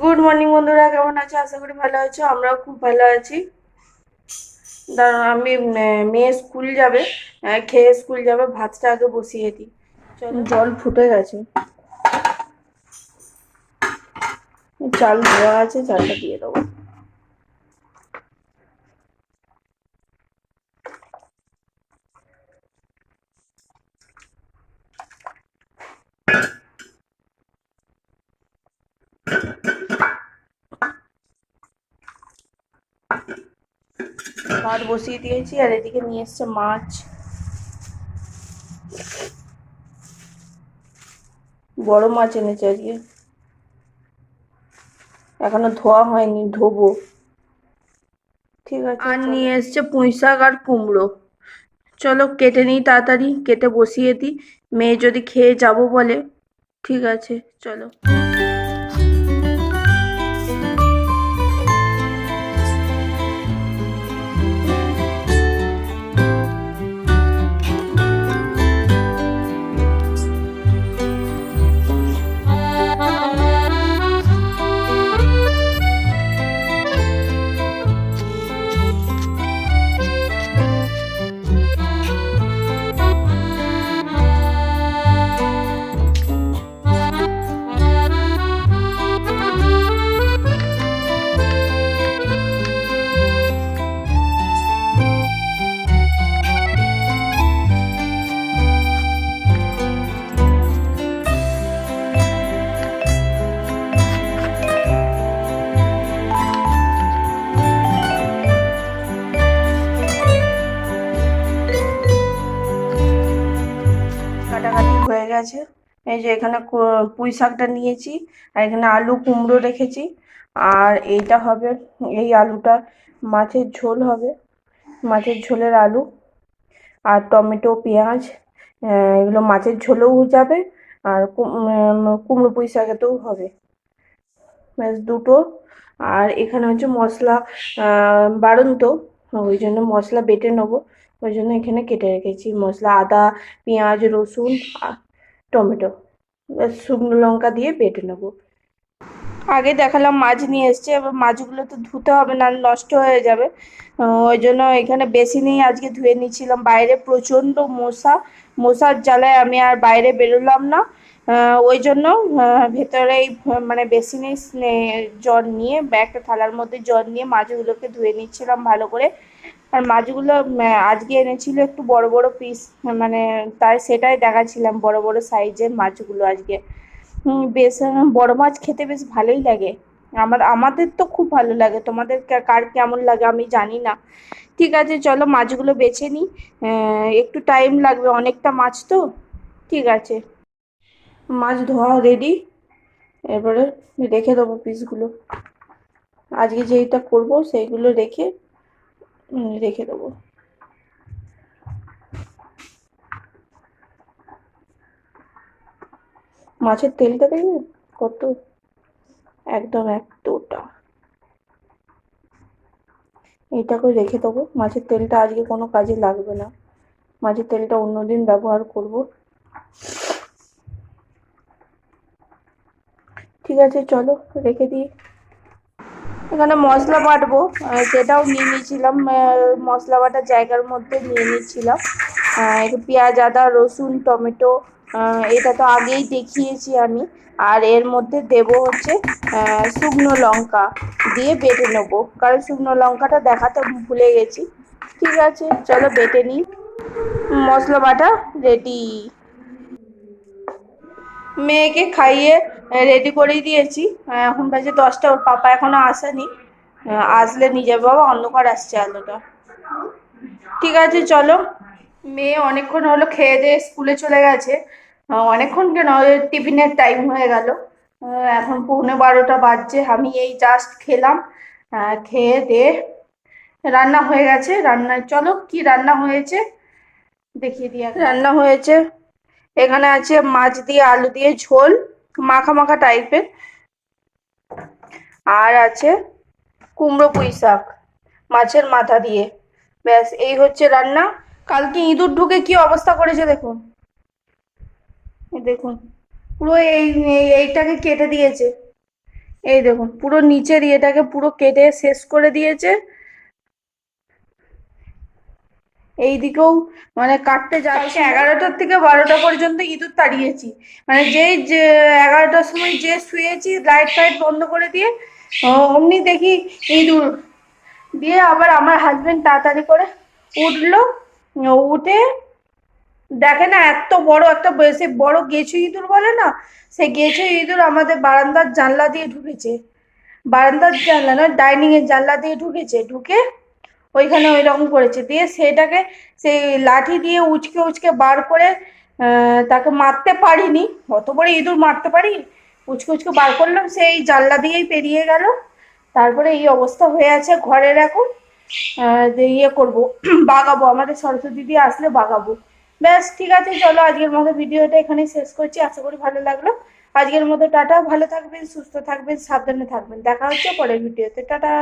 Good morning বন্ধুরা, কেমন আছো? আশা করি ভালো আছো, আমরাও খুব ভালো আছি। দাঁড়ান আমি মেয়ে স্কুল যাবে খেয়ে স্কুল যাবে, ভাতটা আগে বসিয়ে দিই। জল ফুটে গেছে। চাল ধোয়া আছে, চালটা দিয়ে দেবো। ভাত বসিয়ে দিয়েছি আর এদিকে নিয়ে এসছে মাছ। বড় মাছ এনেছে আজকে। এখনও ধোয়া হয়নি ধোবো। ঠিক আছে আর নিয়ে এসছে পুঁই শাক আর কুমড়ো। চলো কেটে নিই তাড়াতাড়ি কেটে বসিয়ে দিই। মেয়ে যদি খেয়ে যাব বলে ঠিক আছে চলো। গেছে এই যে এখানে পুঁই শাকটা নিয়েছি আর এখানে আলু কুমড়ো রেখেছি। আর এইটা হবে, এই আলুটা মাছের ঝোল হবে, মাছের ঝোলের আলু আর টমেটো, পেঁয়াজ এগুলো মাছের ঝোলেও যাবে আর কুমড়ো পুঁই শাকেতেও হবে। দুটো। আর এখানে হচ্ছে মশলা বাড়ন্ত, ওই জন্য মশলা বেটে নেব। ওই জন্য এখানে কেটে রেখেছি মশলা, আদা, পেঁয়াজ, রসুন টমেটো। শুকনো লঙ্কা দিয়ে বেটে নেব। আগে দেখালাম মাছ নিয়ে এসছে এবার মাছগুলো তো ধুতে হবে না নষ্ট হয়ে যাবে। ওই জন্য এখানে বেশি আজকে ধুয়ে নিচ্ছিলাম। বাইরে প্রচণ্ড মশা মশার জ্বালায় আমি আর বাইরে বেরোলাম না। ওই জন্য আহ, মানে বেসিনে জল নিয়ে একটা থালার মধ্যে জল নিয়ে মাছগুলোকে ধুয়ে নিচ্ছিলাম ভালো করে। আর মাছগুলো আজকে এনেছিল একটু বড় বড় পিস মানে তাই সেটাই দেখাচ্ছিলাম, বড় বড় সাইজের মাছগুলো আজকে। বেশ বড় মাছ খেতে বেশ ভালোই লাগে। আমার, আমাদের তো খুব ভালো লাগে। তোমাদের কার কেমন লাগে আমি জানি না। ঠিক আছে, চলো মাছগুলো বেছে নিই। একটু টাইম লাগবে, অনেকটা মাছ তো। ঠিক আছে। মাছ ধোয়া রেডি এরপরে রেখে দেবো পিসগুলো আজকে যেইটা করব, সেইগুলো রেখে রেখে দেবো। মাছের তেলটা দেখবে কত একদম এক এতটা এইটাকে রেখে দেবো। মাছের তেলটা আজকে কোনো কাজে লাগবে না। মাছের তেলটা অন্যদিন ব্যবহার করব। ঠিক আছে, চলো, রেখে দিই। এখানে মশলা বাটবো। সেটাও নিয়ে নিয়েছিলাম মশলা বাটার জায়গার মধ্যে নিয়ে নিয়েছিলাম। একটু পেঁয়াজ, আদা, রসুন, টমেটো এটা তো আগেই দেখিয়েছি আমি। আর এর মধ্যে দেব হচ্ছে শুকনো লঙ্কা দিয়ে বেটে নেব। কারণ শুকনো লঙ্কাটা দেখাতে ভুলে গেছি। ঠিক আছে, চলো বেটে নিই। মশলা বাটা রেডি। মেয়েকে খাইয়ে রেডি করেই দিয়েছি। এখন বাজে দশটা, ওর পাপা এখনও আসেনি। আসলে নিজের বাবা অন্ধকার আসছে আলোটা। ঠিক আছে, চলো। মেয়ে অনেকক্ষণ হলো খেয়ে দিয়ে স্কুলে চলে গেছে। অনেকক্ষণ কেন? টিফিনের টাইম হয়ে গেল। এখন পৌনে বারোটা বাজছে। আমি এই জাস্ট খেলাম। খেয়ে দিয়ে রান্না হয়ে গেছে। রান্না চলো, কি রান্না হয়েছে? দেখিয়ে দিয়ে রান্না হয়েছে। এখানে আছে মাছ দিয়ে আলু দিয়ে ঝোল। মাখা মাখা টাইপের আর আছে কুমড়ো পুঁই শাক, মাছের মাথা দিয়ে। ব্যাস, এই হচ্ছে রান্না। কালকে ইঁদুর ঢুকে কি অবস্থা করেছে দেখুন। দেখুন, পুরো এই- এইটাকে কেটে দিয়েছে। এই দেখুন, পুরো নিচের ইয়েটাকে পুরো কেটে শেষ করে দিয়েছে। এই দিকেও মানে কাটতে যাচ্ছে। এগারোটার থেকে বারোটা পর্যন্ত ইঁদুর তাড়িয়েছি। মানে যেই যে এগারোটার সময় যে শুয়েছি লাইট ফাইট বন্ধ করে দিয়ে অমনি দেখি ইঁদুর। দিয়ে আবার আমার হাজবেন্ড তাড়াতাড়ি করে উঠল। উঠে দেখে না এত বড় একটা সে বড় গেছু ইঁদুর বলে না? সে গেছু ইঁদুর আমাদের বারান্দার জানলা দিয়ে ঢুকেছে। বারান্দার জানলা নয় ডাইনিং এর জানলা দিয়ে ঢুকেছে। ঢুকে ওইখানে ওই রকম করেছে। দিয়ে সেটাকে সেই লাঠি দিয়ে উচকে উচকে বার করে তাকে মারতে পারিনি। অত বড় ইঁদুর মারতে পারি? উচকে উচকে বার করলাম, সেই জানলা দিয়েই পেরিয়ে গেল। তারপরে এই অবস্থা হয়ে আছে ঘরের এখন। ইয়ে করব, বাগাবো, আমাদের সরস্বতী দিদি আসলে বাগাবো। ব্যাস, ঠিক আছে, চলো আজকের মতো ভিডিওটা এখানেই শেষ করছি। আশা করি ভালো লাগল। আজকের মতো টাটা, ভালো থাকবেন, সুস্থ থাকবেন, সাবধানে থাকবেন। দেখা হচ্ছে পরের ভিডিওতে। টাটা!